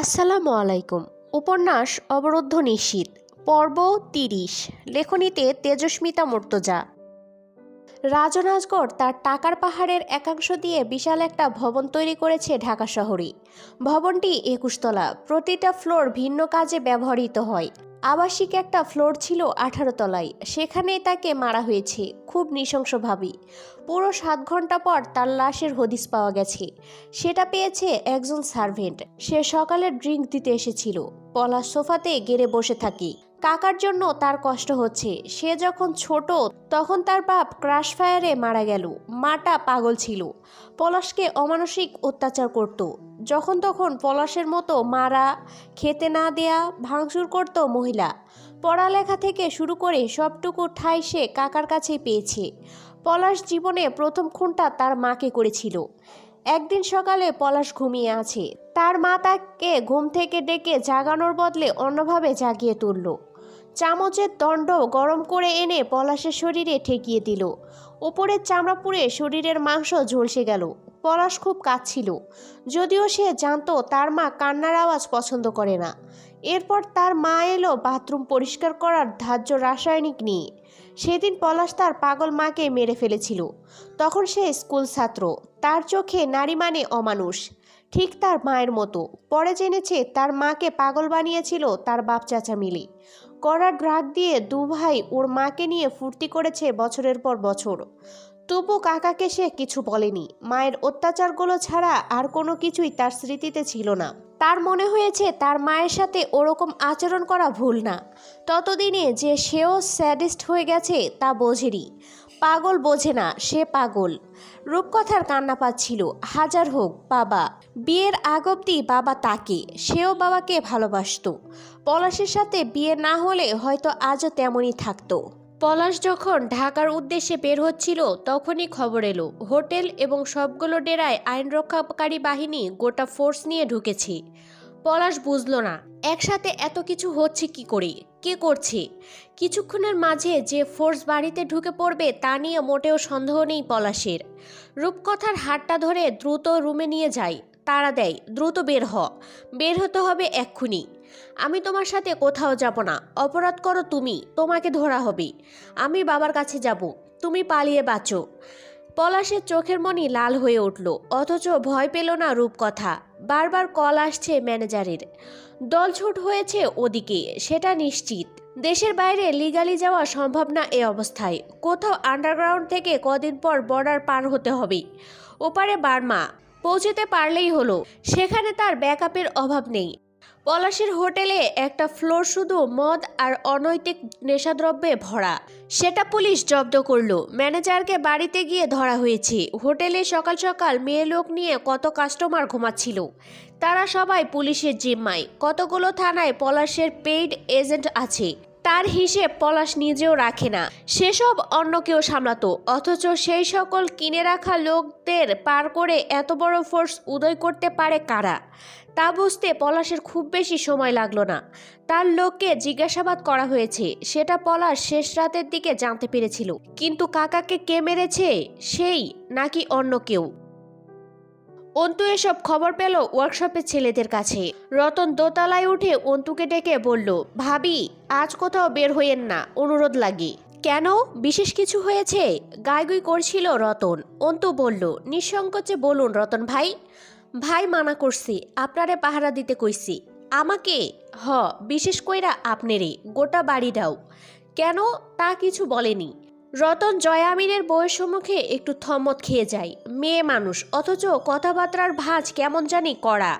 আসসালামু আলাইকুম। উপন্যাস অবরুদ্ধ নিশীত পর্ব তিরিশ, লেখনীতে তেজস্মিতা মর্তজা। রাজনাজগড় তার টাকার পাহাড়ের একাংশ দিয়ে বিশাল একটা ভবন তৈরি করেছে ঢাকা শহরে ভবনটি একুশতলা, প্রতিটা ফ্লোর ভিন্ন কাজে ব্যবহৃত হয়। আবাসিক একটা ফ্লোর ছিল আঠারো তলায়। সেখানেই তাকে মারা হয়েছে, খুব নৃশংসভাবেই। পুরো সাত ঘণ্টা পর তার লাশের হদিস পাওয়া গেছে। সেটা পেয়েছে একজন সার্ভেন্ট। সে সকালে ড্রিঙ্ক দিতে এসেছিল। পলাশ সোফাতে গেড়ে বসে থাকি। কাকার জন্য তার কষ্ট হচ্ছে। সে যখন ছোট, তখন তার বাপ ক্রাশ ফায়ারে মারা গেল। মাটা পাগল ছিল। পলাশকে অমানসিক অত্যাচার করত। যখন তখন পলাশের মতো মারা, খেতে না দেয়া, ভাঙচুর করত মহিলা। পড়ালেখা থেকে শুরু করে সবটুকু ঠাঁই সে কাকার কাছে পেয়েছে। পলাশ জীবনে প্রথম খুনটা তার মাকে করেছিল। একদিন সকালে পলাশ ঘুমিয়ে আছে। তার মা তাকে ঘুম থেকে ডেকে জাগানোর বদলে অন্যভাবে জাগিয়ে তুলল। চামচের দণ্ড গরম করে এনে পলাশের শরীরে ঠেকিয়ে দিল। ওপরের চামড়া পুড়ে শরীরের মাংস ঝলসে গেল। পলাশ খুব কাঁদছিল। যদিও সে জানতো তার মা কান্নার আওয়াজ পছন্দ করে না। এরপর তার মা এলো বাথরুম পরিষ্কার করার ধার্য রাসায়নিক নিয়ে। সেদিন পলাশ তার পাগল মাকে মেরে ফেলেছিল। তখন সে স্কুল ছাত্র। তার চোখে নারী মানে অমানুষ। ঠিক তার মায়ের মতো। পরে জেনেছে তার মাকে পাগল বানিয়েছিল তার বাপ চাচা মিলে। কড়া ড্রাগ দিয়ে দু ভাই ওর মাকে নিয়ে ফুর্তি করেছে বছরের পর বছর। তবু কাকাকে সে কিছু বলেনি। মায়ের অত্যাচারগুলো ছাড়া আর কোনো কিছুই তার স্মৃতিতে ছিল না। তার মনে হয়েছে তার মায়ের সাথে ওরকম আচরণ করা ভুল না। ততদিনে যে সেও স্যাডিস্ট হয়ে গেছে তা বোঝেনি। পাগল বোঝে না, সে পাগল। রূপকথার কান্না পাচ্ছিল হাজার হোক, বাবা। বিয়ের আগ অব্দি বাবা তাকে, সেও বাবাকে ভালোবাসতো। পলাশের সাথে বিয়ে না হলে হয়তো আজও তেমনই থাকতো। পলাশ যখন ঢাকার উদ্দেশ্যে বের হচ্ছিল, তখনই খবর এলো, হোটেল এবং সবগুলো ডেরায় আইন রক্ষাকারী বাহিনী গোটা ফোর্স নিয়ে ঢুকেছে। পলাশ বুঝলো না একসাথে এত কিছু হচ্ছে কি করে? কে করছে? কিছুক্ষণের মাঝে যে ফোর্স বাড়িতে ঢুকে পড়বে তা নিয়ে মোটেও সন্দেহ নেই পলাশের। রূপকথার হাতটা ধরে দ্রুত রুমে নিয়ে যায় তাড়া দেয়, দ্রুত বের হ। বের হতে হবে এক্ষুনি। আমি তোমার সাথে কোথাও যাব না। অপরাধ করো তুমি। তোমাকে ধরা হবে। আমি বাবার কাছে যাব। তুমি পালিয়ে বাঁচো। পলাশের চোখের মনি লাল হয়ে উঠল। অথচ ভয় পেল না রূপকথা। বারবার কল আসছে ম্যানেজারের। দলছুট হয়েছে ওদিকে, সেটা নিশ্চিত। দেশের বাইরে লিগালি যাওয়া সম্ভব না এ অবস্থায়। কোথাও আন্ডারগ্রাউন্ড থেকে কদিন পর বর্ডার পার হতে হবে। ওপারে বার্মা, পৌঁছতে পারলেই হলো। সেখানে তার ব্যাকআপের অভাব নেই। পলাশের হোটেলে একটা ফ্লোর শুধু মদ আর অনৈতিক নেশাদ্রব্যে ভরা। সেটা পুলিশ জব্দ করল। ম্যানেজারকে বাড়িতে গিয়ে ধরা হয়েছে। হোটেলে সকাল সকাল মেয়ে লোক নিয়ে কত কাস্টমার ঘুমাচ্ছিল। তারা সবাই পুলিশের জিম্মায়। কতগুলো থানায় পলাশের পেইড এজেন্ট আছে, তার হিসেব পলাশ নিজেও রাখে না। সেসব অন্য কেউ সামলাতো, অথচ সেই সকল কিনে রাখা লোকদের পার করে এত বড় ফোর্স উদয় করতে পারে কারা? তা বুঝতে পলাশের খুব বেশি সময় লাগল না। তার লোককে জিজ্ঞাসাবাদ করা হয়েছে, সেটা পলাশ শেষ রাতের দিকে জানতে পেরেছিল। কিন্তু কাকাকে কে মেরেছে, সেই নাকি অন্য কেউ? অন্তু এসব খবর পেল ওয়ার্কশপের ছেলেদের কাছে। রতন দোতলায় উঠে অন্তুকে ডেকে বলল, ভাবি, আজ কোথাও বের হইয়েন না, অনুরোধ লাগে। কেন? বিশেষ কিছু হয়েছে? গাইগুই করছিল রতন। অন্তু বলল, নিঃসংকোচে বলুন রতন ভাই। ভাই মানা করছি, আপনারে পাহারা দিতে কইছি। আমাকে? হ, বিশেষ কইরা আপনারে গোটা বাড়িটাও কেন? তা কিছু বলেনি। রতন জয়ামিনের বউয়ের সম্মুখে একটু থমত খেয়ে যায়। মেয়ে মানুষ, অথচ কথাবার্তার ভাঁজ কেমন জানি করা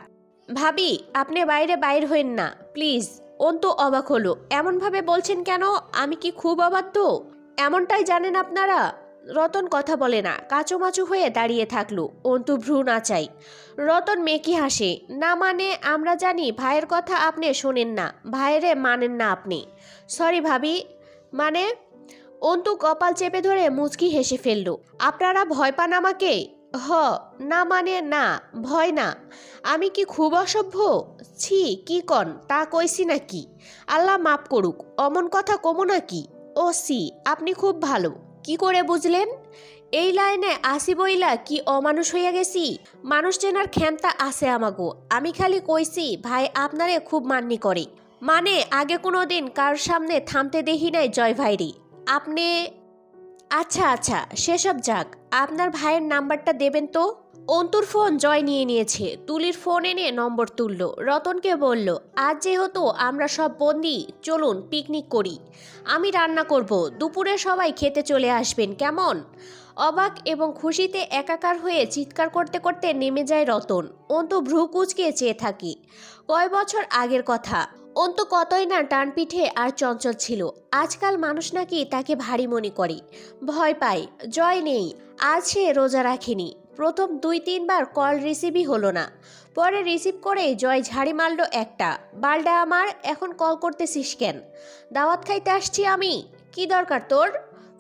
ভাবি, আপনি বাইরে বাইর হইন না, প্লিজ। অন্তু অবাক হলো। এমনভাবে বলছেন কেন? আমি কি খুব অবাধ্য? এমনটাই জানেন আপনারা? রতন কথা বলে না, কাচুমাচু হয়ে দাঁড়িয়ে থাকল। অন্তু ভ্রু নাচাই রতন মেকি হাসে। না মানে আমরা জানি ভাইয়ের কথা আপনি শোনেন না, ভাইয়েরে মানেন না আপনি। সরি ভাবি মানে? অন্তু কপাল চেপে ধরে মুচকি হেসে ফেলল। আপনারা ভয় পান আমাকে? হ, না মানে না, ভয় না। আমি কি খুব অসভ্য? ছি, কি কন, তা কইছি নাকি? আল্লাহ মাপ করুক, অমন কথা কমো নাকি? ও সি, আপনি খুব ভালো। কি করে বুঝলেন? এই লাইনে আসি বইলা কি অমানুষ হইয়া গেছি? মানুষ চেনার ক্ষমতা আছে আমাগো। আমি খালি কইছি, ভাই আপনারে খুব মান্নি করে। মানে আগে কোনো দিন কার সামনে থামতে দেখি নাই জয় ভাইরি। আপনি আচ্ছা আচ্ছা সেসব যাক। আপনার ভাইয়ের নাম্বারটা দেবেন তো? অন্তুর ফোন জয় নিয়ে নিয়েছে। তুলির ফোন এনে নম্বর তুলল। রতনকে বলল, আজ যেহেতু আমরা সব বন্দি, চলুন পিকনিক করি। আমি রান্না করব। দুপুরে সবাই খেতে চলে আসবেন, কেমন? অবাক এবং খুশিতে একাকার হয়ে চিৎকার করতে করতে নেমে যায় রতন। অন্তু ভ্রু কুচকে চেয়ে থাকি। কয় বছর আগের কথা। অন্তু কতই না ডান পিঠে আর চঞ্চল ছিল। আজকাল মানুষ নাকি তাকে ভারী মনে করে। ভয় পায়, জয় নেই, আজ সে রোজা রাখেনি। প্রথম দুই তিনবার কল রিসিভই হলো না। পরে রিসিভ করে জয় ঝাড়ি মারল একটা। বালডা আমার, এখন কল করতেছিস কেন? দাওয়াত খাইতে আসছি আমি? কি দরকার তোর?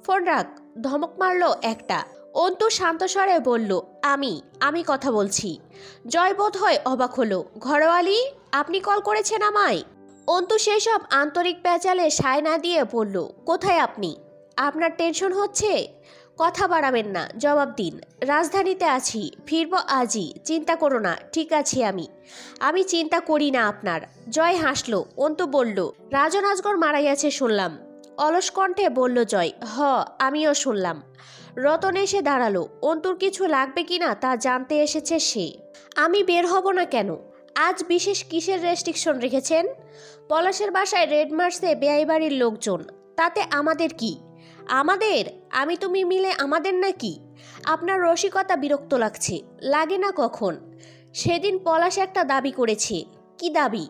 ফোন রাখ, ধমক মারল একটা। অন্তু শান্ত স্বরে বলল, আমি আমি কথা বলছি। জয় বোধ হয় অবাক হলো, ঘরোয়ালি, আপনি কল করেছেন আমায়? অন্তু সেসব আন্তরিক প্যাচালে সায় না দিয়ে বলল, কোথায় আপনি? আপনার টেনশন হচ্ছে? কথা বাড়াবেন না, জবাব দিন। রাজধানীতে আছি, ফিরব আজই, চিন্তা করো না, ঠিক আছি আমি। আমি চিন্তা করি না আপনার। জয় হাসলো। অন্তু বলল, রাজন মারা গেছে শুনলাম। অলস কণ্ঠে বলল জয়, হ, আমিও শুনলাম। রতন এসে দাঁড়াল। অন্তুর কিছু লাগবে কিনা তা জানতে এসেছে সে। আমি বের হব না কেন? আজ বিশেষ কিসের রেস্ট্রিকশন রেখেছেন? পলাশের বাসায় রেড মার্সে বেআই বাড়ির লোকজন, তাতে আমাদের কি? আমাদের? আমি তুমি মিলে আমাদের নাকি? আপনার রসিকতা বিরক্ত লাগছে, লাগে না কখন? সেদিন পলাশ একটা দাবি করেছে। কি দাবি?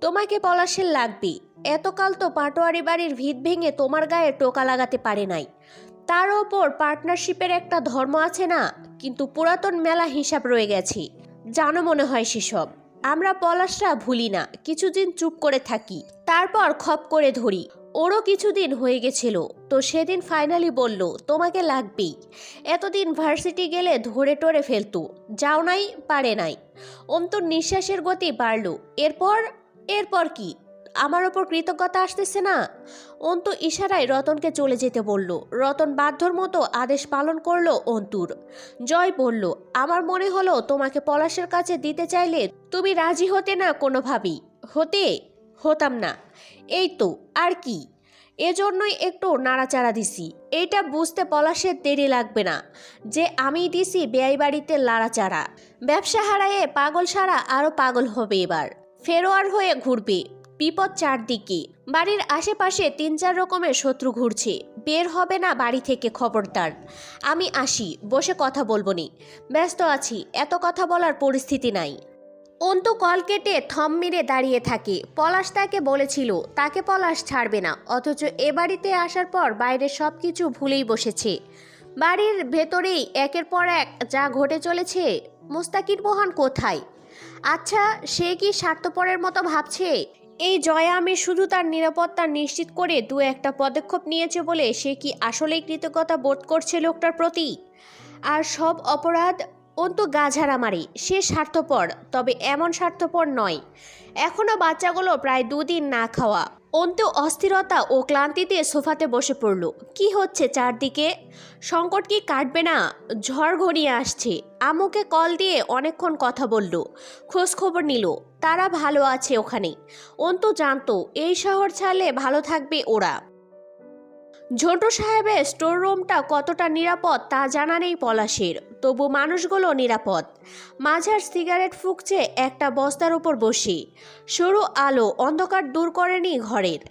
তোমাকে পলাশের লাগবে। এতকাল তো পাটোয়ারি বাড়ির ভিত ভেঙে তোমার গায়ে টোকা লাগাতে পারে নাই। তার ওপর পার্টনারশিপের একটা ধর্ম আছে না? কিন্তু পুরাতন মেলা হিসাব রয়ে গেছে। জানো মনে হয় সেসব। আমরা পলাশরা ভুলি না, কিছুদিন চুপ করে থাকি, তারপর খপ করে ধরি। ওরও কিছুদিন হয়ে গেছিল, তো সেদিন ফাইনালি বলল, তোমাকে লাগবেই। এতদিন ভার্সিটি গেলে ধরে টরে ফেলতো, যাও নাই, পারে নাই। অন্তর নিঃশ্বাসের গতি বাড়ল, এরপর এরপর কি? আমার ওপর কৃতজ্ঞতা আসতেছে না। অন্তু ইশারায় রতনকে চলে যেতে বলল। রতন বাধ্যর মতো আদেশ পালন করল অন্তুর। জয় বলল, আমার মনে হলো তোমাকে পলাশের কাছে দিতে চাইলে তুমি রাজি হতে না কোনোভাবেই। হতে? হতাম না। এই তো, আর কি? এজন্যই একটু নাড়াচাড়া দিছি। এইটা বুঝতে পলাশের দেরি লাগবে না। যে আমি দিছি বেআই বাড়িতে লাড়াচাড়া। ব্যবসা হারায়ে পাগল সারা আরও পাগল হবে এবার। ফেরোয়ার হয়ে ঘুরবে। বিপদ চারদিকে। বাড়ির আশেপাশে তিন চার রকমের শত্রু ঘুরছে। বের হবে না বাড়ি থেকে খবরদার আমি আসি, বসে কথা বলব নি। ব্যস্ত আছি, এত কথা বলার পরিস্থিতি নাই। অন্তু কল কেটে থম মেরে দাঁড়িয়ে থাকে। পলাশ তাকে বলেছিল, তাকে পলাশ ছাড়বে না, অথচ এ বাড়িতে আসার পর বাইরে সব কিছু ভুলেই বসেছে। বাড়ির ভেতরেই একের পর এক যা ঘটে চলেছে মুস্তাকির মোহন কোথায়? আচ্ছা সে কি স্বার্থপরের মতো ভাবছে? এই জয়া আমি শুধু তার নিরাপত্তা নিশ্চিত করে দু একটা পদক্ষেপ নিয়েছে বলে সে কি আসলেই কৃতজ্ঞতা বোধ করছে লোকটার প্রতি? আর সব অপরাধ অন্ত গাঝারা মারি সে স্বার্থপর, তবে এমন স্বার্থপর নয়। এখনও বাচ্চাগুলো প্রায় দুদিন না খাওয়া। অন্তু অস্থিরতা ও ক্লান্তিতে সোফাতে বসে পড়ল। কি হচ্ছে চারদিকে? সংকট কি কাটবে না? ঝড় ঘনিয়ে আসছে। আমুকে কল দিয়ে অনেকক্ষণ কথা বলল। খোঁজ খবর নিল, তারা ভালো আছে ওখানে। অন্ত জানতো, এই শহর ছাড়লে ভালো থাকবে ওরা। ঝন্টু সাহেবের স্টোর রুমটা কতটা নিরাপদ তা জানা নেই পলাশের। তবু মানুষগুলো নিরাপদ। মাঝার সিগারেট ফুঁকছে একটা বস্তার উপর বসে। সরু আলো অন্ধকার দূর করেনি ঘরের।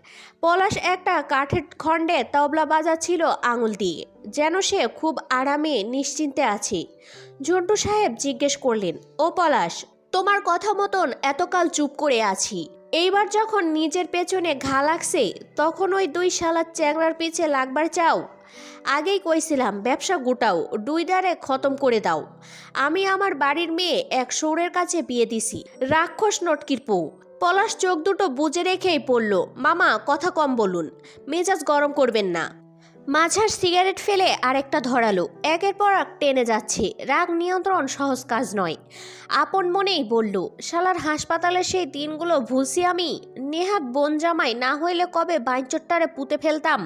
পলাশ একটা কাঠের খণ্ডে তবলা বাজাচ্ছিল আঙুল দিয়ে, যেন সে খুব আরামে নিশ্চিন্তে আছে। জন্টু সাহেব জিজ্ঞেস করলেন, ও পলাশ, তোমার কথা মতন এতকাল চুপ করে আছি। এইবার যখন নিজের পেছনে ঘা লাগছে, তখন ওই দুই শালার চ্যাংড়ার পিছে লাগবার চাও? আগেই কইছিলাম, ব্যবসা গোটাও দ্বারে খতম করে দাও। আমি আমার বাড়ির মেয়ে এক সৌরের কাছে বিয়ে দিছি, রাক্ষস নটকির পৌ পলাশ চোখ দুটো বুজে রেখেই পড়ল, মামা, কথা কম বলুন, মেজাজ গরম করবেন না। মাঝার সিগারেট ফেলে আরেকটা ধরালো, একের পর এক টেনে যাচ্ছে, রাগ নিয়ন্ত্রণ সহজ কাজ নয়। আপন মনেই বলল, শালার হাসপাতালে সেই দিনগুলো ভুলছি আমি, নেহাত বন জামাই না হইলে কবে বাইচট্টারে পুঁতে ফেলতাম?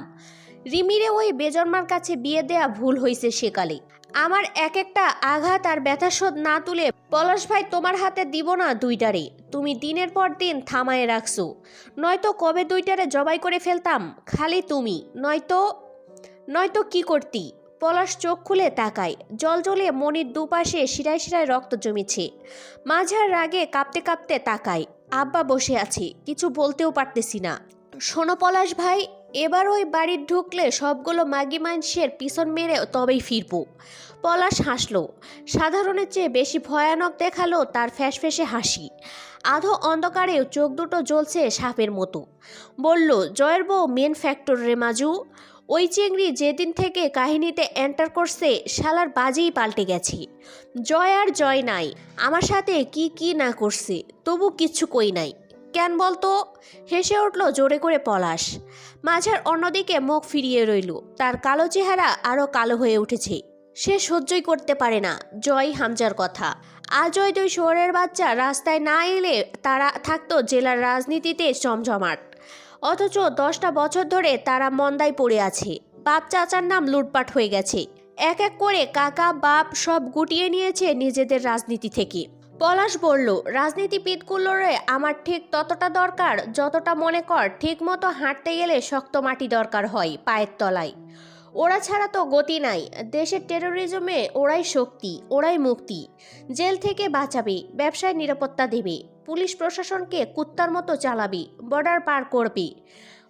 রিমিরে ওই বেজন্মার কাছে বিয়ে দেয়া ভুল হয়েছে সেকালে। আমার এক একটা আঘাত আর ব্যথাশোধ না তুলে পলাশ ভাই তোমার হাতে দিব না দুইটারে। তুমি দিনের পর দিন থামায় রাখছো। নয়তো কবে দুইটারে জবাই করে ফেলতাম? খালি তুমি। নয়তো নয়তো কি করতি? পলাশ চোখ খুলে তাকায়। জল জ্বলে মনির দুপাশে শিরায় শিরায় রক্ত জমেছে। মাঝার রাগে কাঁপতে কাঁপতে তাকায়। আব্বা বসে আছে, কিছু বলতেও পারতেছি না। শোনো পলাশ ভাই এবার ওই বাড়ির ঢুকলে সবগুলো মাগি মানুষের পিছন মেরে তবেই ফিরবো। পলাশ হাসলো। সাধারণের চেয়ে বেশি ভয়ানক দেখাল তার ফ্যাসফ্যাসে হাসি। আধো অন্ধকারেও চোখ দুটো জ্বলছে সাপের মতো। বলল, জয়ের বউ মেন ফ্যাক্টর রে মাজু। ওই চিংড়ি যেদিন থেকে কাহিনীতে এন্টার করছে, শালার বাজেই পাল্টে গেছে। জয় আর জয় নাই। আমার সাথে কি কি না করছে, তবু কিচ্ছু কই নাই। কেন বলতো? হেসে উঠল জোরে করে পলাশ। মাঝার অন্যদিকে মুখ ফিরিয়ে রইল। তার কালো চেহারা আরও কালো হয়ে উঠেছে। সে সহ্যই করতে পারে না, জয় হামজার কথা। আজ ওই দুই শহরের বাচ্চা রাস্তায় না এলে তারা থাকতো জেলার রাজনীতিতে জমজমাট অথচ দশটা বছর ধরে তারা মন্দায় পড়ে আছে। বাপ চাচার নাম লুটপাট হয়ে গেছে। এক এক করে কাকা, বাপ সব গুটিয়ে নিয়েছে নিজেদের রাজনীতি থেকে। পলাশ বলল রাজনীতিবিদগুলোরে আমার ঠিক ততটা দরকার, যতটা মনে কর, ঠিক মতো হাঁটতে গেলে শক্ত মাটি দরকার হয়, পায়ের তলায়। ওরা ছাড়া তো গতি নাই, দেশের টেরোরিজমে ওরাই শক্তি, ওরাই মুক্তি। জেল থেকে বাঁচাবে, ব্যবসায় নিরাপত্তা দেবে, পুলিশ প্রশাসনকে কুত্তার মতো চালাবি বর্ডার পার করবি।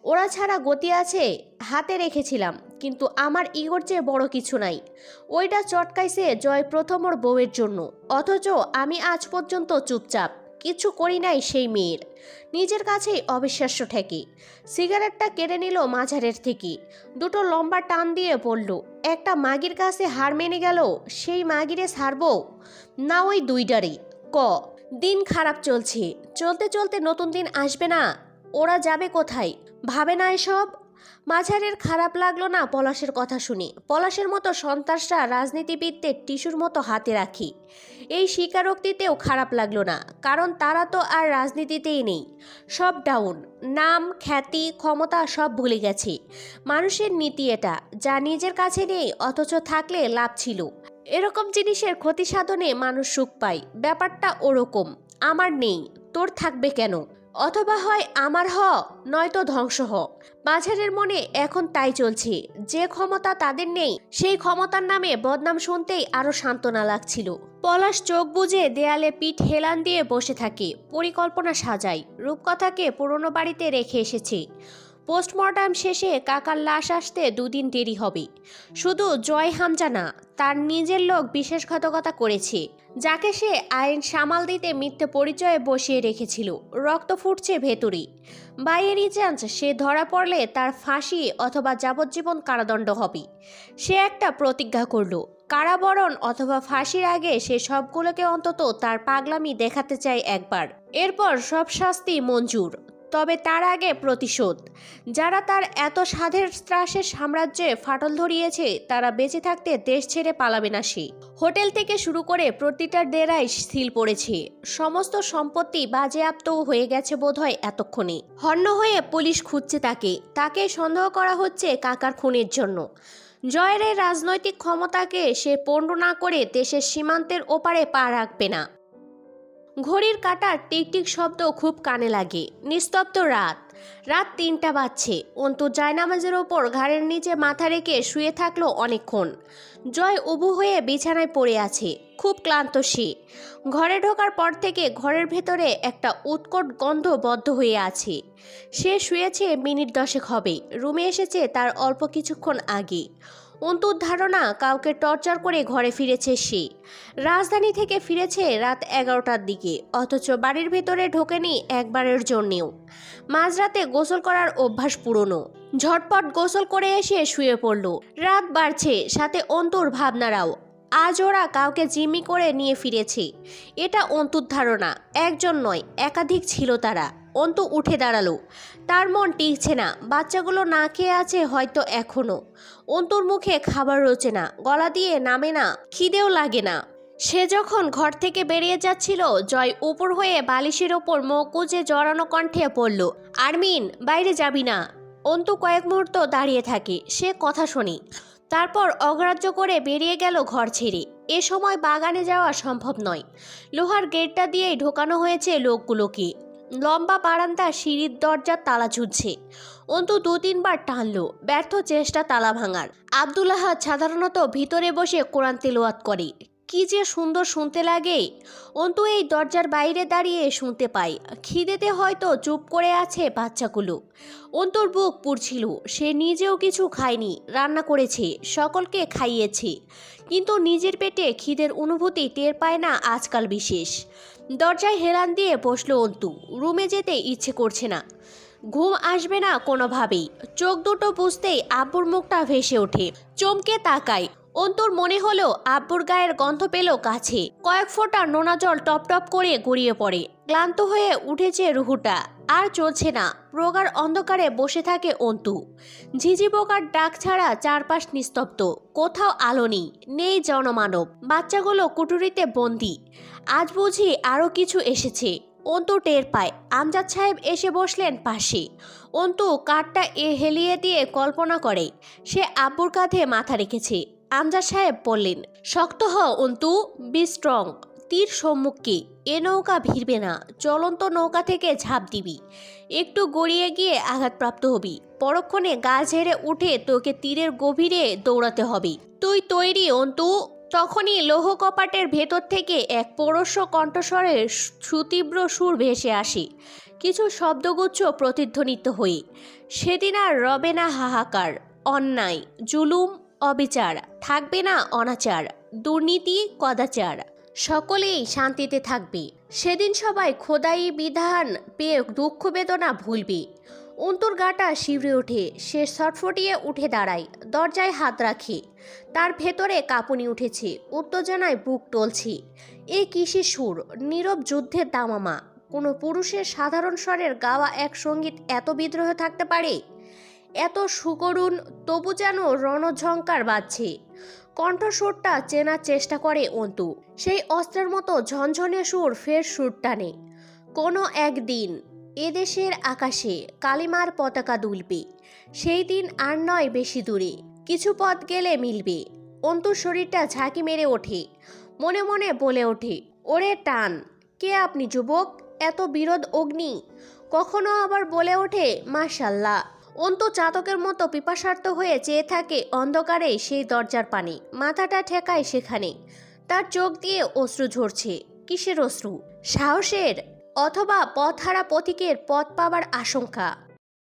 ওরা ছাড়া গতি আছে, হাতে রেখেছিলাম, কিন্তু আমার ইগোর চেয়ে বড় কিছু নাই। ওইটা চটকাইছে জয় প্রথম ওর বউয়ের জন্য, অথচ আমি আজ পর্যন্ত চুপচাপ, কিছু করি নাই সেই মেয়ের। নিজের কাছেই অবিশ্বাস্য ঠেকে। সিগারেটটা কেড়ে নিল মাঝারের থেকে। দুটো লম্বা টান দিয়ে বলল, একটা মাগির কাছে হার মেনে গেল, সেই মাগিরে ছাড়বো না, ওই দুইটারই। ক? দিন খারাপ চলছে। চলতে চলতে নতুন দিন আসবে না? ওরা যাবে কোথায়? ভাবে না এসব? মাঝারের খারাপ লাগল না পলাশের কথা শুনে। পলাশের মতো সন্ত্রাসরা রাজনীতিবিদদের টিস্যুর মতো হাতে রাখি। এই স্বীকারোক্তিতেও খারাপ লাগল না, কারণ তারা তো আর রাজনীতিতেই নেই। সব ডাউন নাম, খ্যাতি, ক্ষমতা সব ভুলে গেছে। মানুষের নীতি এটা, যা নিজের কাছে নেই, অথচ থাকলে লাভ ছিল। এরকম জিনিসের ক্ষতি সাধনে মানুষ সুখ পায়। ব্যাপারটা ওরকম, আমার নেই, তোর থাকবে কেন? অথবা হয় আমার হ নয়তো ধ্বংস হ মাঝারের মনে এখন তাই চলছে, যে ক্ষমতা তাদের নেই, সেই ক্ষমতার নামে বদনাম শুনতেই আরও সান্ত্বনা লাগছিল। পলাশ চোখ বুজে দেয়ালে পিঠ হেলান দিয়ে বসে থাকে, পরিকল্পনা সাজায়, রূপকথাকে পুরনো বাড়িতে রেখে এসেছে। পোস্টমর্টম শেষে কাকার লাশ আসতে দুদিন দেরি হবে। শুধু জয় হামজা না তার নিজের লোক বিশ্বাসঘাতকতা করেছে যাকে সে আইন সামাল দিতে মিথ্যে পরিচয়ে বসিয়ে রেখেছিল। রক্ত ফুটছে ভেতরে বাইরেরই চান্স সে ধরা পড়লে তার ফাঁসি অথবা যাবজ্জীবন কারাদণ্ড হবে। সে একটা প্রতিজ্ঞা করল, কারাবরণ অথবা ফাঁসির আগে সে সবগুলোকে অন্তত তার পাগলামি দেখাতে চায় একবার। এরপর সব শাস্তি মঞ্জুর। তবে তার আগে প্রতিশোধ। যারা তার এত সাধের ত্রাসের সাম্রাজ্যে ফাটল ধরিয়েছে, তারা বেঁচে থাকতে দেশ ছেড়ে পালাবে না সে। হোটেল থেকে শুরু করে প্রতিটা ডেরাই সিল পড়েছে। সমস্ত সম্পত্তি বাজেয়াপ্তও হয়ে গেছে বোধহয় এতক্ষণে। হন্য হয়ে পুলিশ খুঁজছে তাকে। তাকে সন্দেহ করা হচ্ছে কাকার খুনের জন্য। জয়ের রাজনৈতিক ক্ষমতাকে সে পণ্ড না করে দেশের সীমান্তের ওপারে পা রাখবে না। ঘড়ির কাটার টিকটিক শব্দ খুব কানে লাগে। নিস্তব্ধ রাত। রাত তিনটা বাজছে। অন্তু জায়নামাজের ওপর ঘাড়ের নিচে মাথা রেখে শুয়ে থাকল অনেকক্ষণ। জয় উবু হয়ে বিছানায় পড়ে আছে। খুব ক্লান্ত সে। ঘরে ঢোকার পর থেকে ঘরের ভেতরে একটা উৎকট গন্ধ বদ্ধ হয়ে আছে। সে শুয়েছে মিনিট দশেক হবে। রুমে এসেছে তার অল্প কিছুক্ষণ আগে। অন্তুর ধারণা কাউকে টর্চার করে ঘরে ফিরেছে সে। রাজধানী থেকে ফিরেছে রাত এগারোটার দিকে, অথচ বাড়ির ভেতরে ঢোকেনি একবারের জন্যেও। মাঝরাতে গোসল করার অভ্যাস পুরনো। ঝটপট গোসল করে এসে শুয়ে পড়ল। রাত বাড়ছে, সাথে অন্তুর ভাবনারাও। আজ ওরা কাউকে জিম্মি করে নিয়ে ফিরেছে। এটা অন্তুর ধারণা, একজন নয়, একাধিক ছিল তারা। অন্তু উঠে দাঁড়াল। তার মন টিকছে না, বাচ্চাগুলো না খেয়ে আছে হয়তো এখনও। অন্তুর মুখে খাবার রোচে না, গলা দিয়ে নামে না, খিদেও লাগে না। সে যখন ঘর থেকে বেরিয়ে যাচ্ছিল, জয় উপর হয়ে বালিশের ওপর মুখ গুজে জড়ানো কণ্ঠে পড়ল আরমিন, বাইরে যাবি না। অন্তু কয়েক মুহূর্ত দাঁড়িয়ে থাকে, সে কথা শুনি। তারপর অগ্রাহ্য করে বেরিয়ে গেল ঘর ছেড়ে। এ সময় বাগানে যাওয়া সম্ভব নয়। লোহার গেটটা দিয়েই ঢোকানো হয়েছে লোকগুলোকে। লম্বা বারান্দা সিঁড়ির দরজার তালা ঝুঁচ্ছে অন্তু দু তিনবার টানল, ব্যর্থ চেষ্টা তালা ভাঙার। আবদুল্লাহ সাধারণত ভিতরে বসে কোরআন তেলোয়াত করে। কি যে সুন্দর শুনতে লাগে। অন্তু এই দরজার বাইরে দাঁড়িয়ে শুনতে পাই খিদেতে হয়তো চুপ করে আছে বাচ্চাগুলো। অন্তুর বুক পুড়ছিল। সে নিজেও কিছু খায়নি, রান্না করেছে, সকলকে খাইয়েছে। কিন্তু নিজের পেটে খিদের অনুভূতি টের পায় না আজকাল বিশেষ। দরজায় হেলান দিয়ে বসল অন্তু। রুমে যেতে ইচ্ছে করছে না। ঘুম আসবে না কোনোভাবেই। চোখ দুটো বুঝতেই আব্বুর মুখটা ভেসে ওঠে। চমকে তাকায়। অন্তুর মনে হলো আব্বুর গায়ের গন্ধ পেল কাছে। কয়েক ফোঁটা নোনা জল টপ টপ করে গড়িয়ে পড়ে। ক্লান্ত হয়ে উঠেছে রুহুটা। আর চলছে না। প্রগার অন্ধকারে বসে থাকে অন্তু। ঝিঝি পোকার ডাক ছাড়া চারপাশ নিস্তব্ধ। কোথাও আলো নেই। নেই জনমানব। বাচ্চাগুলো কুটুরিতে বন্দি। আজ বুঝি আরও কিছু এসেছে। অন্তু টের পায়। আমজাদ সাহেব এসে বসলেন পাশে। অন্তু কাঠটা এ হেলিয়ে দিয়ে কল্পনা করে। সে আব্বুর কাঁধে মাথা রেখেছে। আমজাদ সাহেব বললেন, শক্ত হ, অন্তু বি স্ট্রং তীর সম্মুখে, এ নৌকা ভিড়বে না। চলন্ত নৌকা থেকে ঝাঁপ দিবি। একটু গড়িয়ে গিয়ে আঘাতপ্রাপ্ত হবি। পরক্ষণে গা ঝেড়ে উঠে তোকে তীরের গভীরে দৌড়াতে হবে। তুই তৈরি, অন্তু। তখনই লৌহ কপাটের ভেতর থেকে এক পরশ কণ্ঠস্বরের সুতীব্র সুর ভেসে আসে। কিছু শব্দগুচ্ছ প্রতিধ্বনিত হয়ে। সেদিন আর রবে না হাহাকার, অন্যায়, জুলুম অবিচার, থাকবে না অনাচার, দুর্নীতি কদাচার। সকলেই শান্তিতে থাকবে। সেদিন সবাই খোদাই বিধান পেয়ে দুঃখ বেদনা ভুলবে। অন্তর গাটা শিবরে ওঠে, সে ছটফটিয়ে উঠে দাঁড়ায়, দরজায় হাত রাখে। তার ভেতরে কাঁপুনি উঠেছে, উত্তেজনায় বুক টলছে। এ কিসের সুর নীরব যুদ্ধের দামামা? কোনো পুরুষের সাধারণ স্বরের গাওয়া এক সংগীত এত বিদ্রোহ থাকতে পারে? এত সুকরুণ, তবু যেন রণঝঙ্কার বাজছে। কণ্ঠস্বরটা চেনার চেষ্টা করে অন্তু। সেই অস্ত্রের মতো ঝনঝনে সুর ফের সুর টানে। কোনো একদিন এদেশের আকাশে কালিমার পতাকা দুলবে। সেই দিন আর নয় বেশি দূরে। কিছু পথ গেলে মিলবে। অন্তুর শরীরটা ঝাঁকি মেরে ওঠে। মনে মনে বলে ওঠে, ওরে টান, কে আপনি যুবক? এত বিরোধ অগ্নি। কখনো আবার বলে ওঠে, মাশাল্লাহ। অন্তু চাতকের মতো পিপাসার্থ হয়ে চেয়ে থাকে অন্ধকারে সেই দরজার পানি। মাথাটা ঠেকায় সেখানে। তার চোখ দিয়ে অশ্রু ঝরছে। কিসের অশ্রু? সাহসের? অথবা পথহারা পথিকের পথ পাবার আশঙ্কা।